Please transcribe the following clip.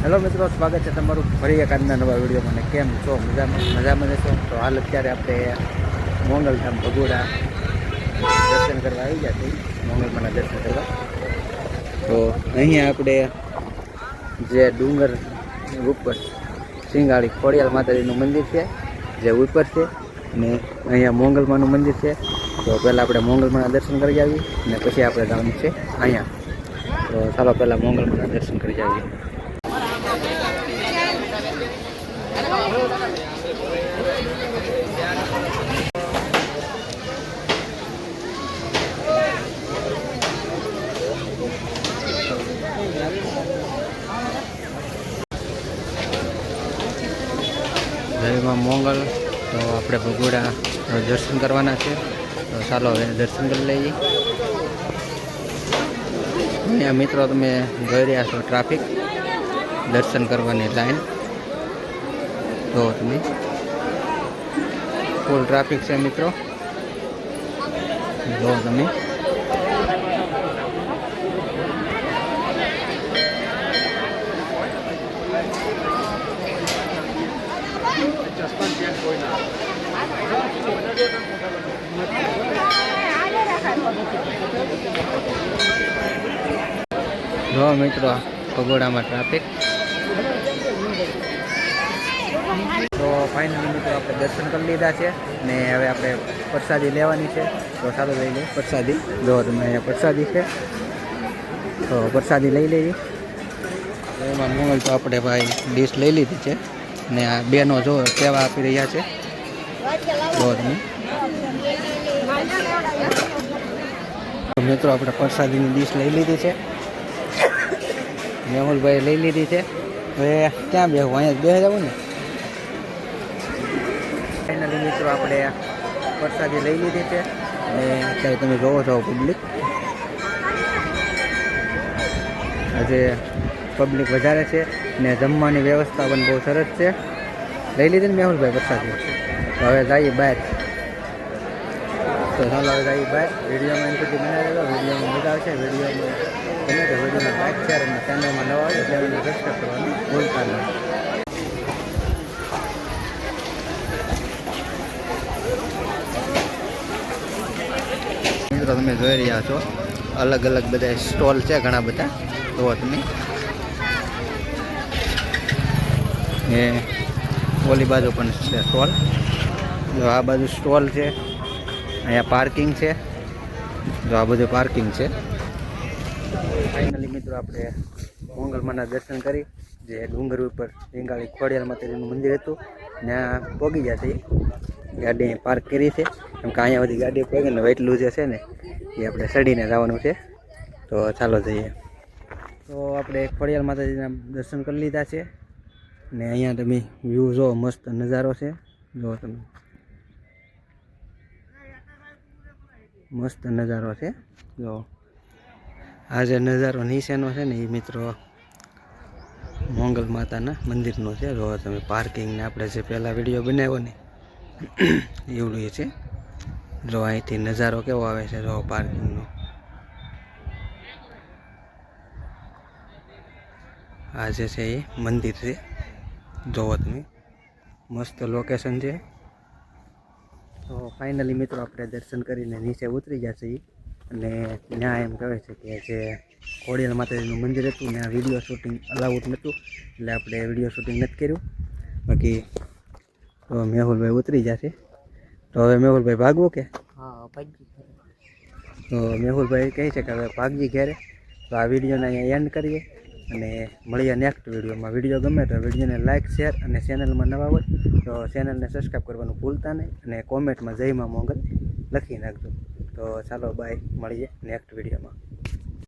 Hello મિત્રો, સ્વાગત છે તમારું ફરી એક આજના નવા વિડીયોમાં અને કેમ છો? મજામાં? મજામાં જશો તો હાલ અત્યારે આપણે મોંગલધામ ભગોડા દર્શન કરવા આવી ગયા છીએ. મોંગલમાના દર્શન કરવા. તો અહીંયા આપણે જે ડુંગર ઉપર સિંગાળી ખોડિયાલ માતાજીનું મંદિર છે, જે ઉપર છે અને અહીંયા મોંગલમાનું મંદિર છે. તો પહેલાં આપણે મોંગલમાના દર્શન કરી આવીએ અને પછી આપણે જવાનું છે અહીંયા. તો ચાલો પહેલાં મોંગલમાના દર્શન કરી આવીએ. જયમાં મોંગલ. તો આપણે ભગોડા દર્શન કરવાના છે. તો ચાલો હવે દર્શન કરી લઈએ. અહીંયા મિત્રો તમે જોઈ રહ્યા છો ટ્રાફિક. દર્શન કરવાની લાઈન. તો તમે ફૂલ ટ્રાફિક છે મિત્રો. જો તમે જો મિત્રો પગોડામાં ટ્રાફિક તો ફાઇનલી મિત્રો આપણે દર્શન કરી લીધા છે ને હવે આપણે પ્રસાદી લેવાની છે. તો ચાલો લઈ લઈએ. પ્રસાદી. જો તમે અહીંયા પ્રસાદી છે. તો પ્રસાદી લઈ લઈએ એમાં મોંગલ તો આપણે ભાઈ ડીશ લઈ લીધી છે. ને આ બેનો જો સેવા આપી રહ્યા છે. જો તમે. મિત્રો આપણે પ્રસાદીની ડીશ લઈ લીધી છે. મેહુલભાઈ લઈ લીધી છે. હવે ક્યાં બેહવું અહીંયા બે જવું ને? ફાઇનલી મિત્રો, આપણે પ્રસાદી લઈ લીધી છે. અને અત્યારે તમે જોવો છો પબ્લિક આજે પબ્લિક વધારે છે ને જમવાની વ્યવસ્થા પણ બહુ સરસ છે. લઈ લીધી ને મેહુલભાઈ પ્રસાદી તો હવે જઈએ બહાર. તો ચાલો હવે જઈએ બહાર. વિડીયોમાં એમ સુધી બનાવી દો વિડીયોમાં મજા આવશે. વિડીયોમાં ગમે તો વિડીયોમાં લાઈક શેર અને ચેનલમાં નવા આવે એટલે સબસ્ક્રાઈબ કરવાનું ભૂલતા નહીં. તમે જોઈ રહ્યા છો. અલગ અલગ બધા સ્ટોલ છે ઘણા બધા. જુઓ તમે. એ ઓલી બાજુ પણ છે સ્ટોલ. જો આ બાજુ સ્ટોલ છે. અહીંયા પાર્કિંગ છે. જો આ બધું પાર્કિંગ છે. ફાઇનલી મિત્રો આપણે મોંગલમાના દર્શન કરી. જે ડુંગર ઉપર રીંગાળી ખોડિયાર માતાજીનું મંદિર હતું. ત્યાં પોગી જશે ગાડી પાર્ક કરી છે. કેમ કે અહીંયા બધી ગાડી પગે ને એટલું જે છે ને એ આપણે ચડીને જવાનું છે. તો ચાલો જઈએ. તો આપણે ખોડિયાર માતાજીના દર્શન કરી લીધા છે. ને અહીંયા તમે વ્યૂ જો, મસ્ત નજારો છે. જો તમે. મસ્ત નજારો છે. જો. આ જે નજારો નીચેનો છે ને એ મિત્રો મોંગલ માતાના મંદિરનો છે. જો તમે પાર્કિંગને આપણે જે પહેલાં વીડિયો બનાવ્યો ને, એવડું એ છે. જો અહીંથી નજારો કેવો આવે છે જો પાર્કિંગનો? આ જે છે એ મંદિર છે. જોવો તમે. મસ્ત લોકેશન છે. તો ફાઇનલી મિત્રો આપણે દર્શન કરીને નીચે ઉતરી ગયા છીએ અને ત્યાં એમ કહે છે કે જે ખોડિયાલ માતાજીનું મંદિર હતું, ત્યાં વીડિયો શૂટિંગ અલાઉડ નહોતું. એટલે આપણે વીડિયો શૂટિંગ નથી કર્યું. બાકી મેહુલભાઈ ઉતરી જશે. તો હવે મેહુલભાઈ ભાગવું કે? તો મેહુલભાઈ કહે છે કે હવે ભાગજી ઘેરે. તો આ વિડીયોને અહીંયા એન્ડ કરીએ અને મળીએ નેક્સ્ટ વિડીયોમાં. વીડિયો ગમે તો વિડીયોને લાઇક શેર અને ચેનલમાં નવા હોય તો ચેનલને સબસ્ક્રાઈબ કરવાનું ભૂલતા નહીં અને કોમેન્ટમાં જયમાં મોગલ લખી નાખજો. તો ચાલો બાય મળીએ નેક્સ્ટ વિડીયોમાં.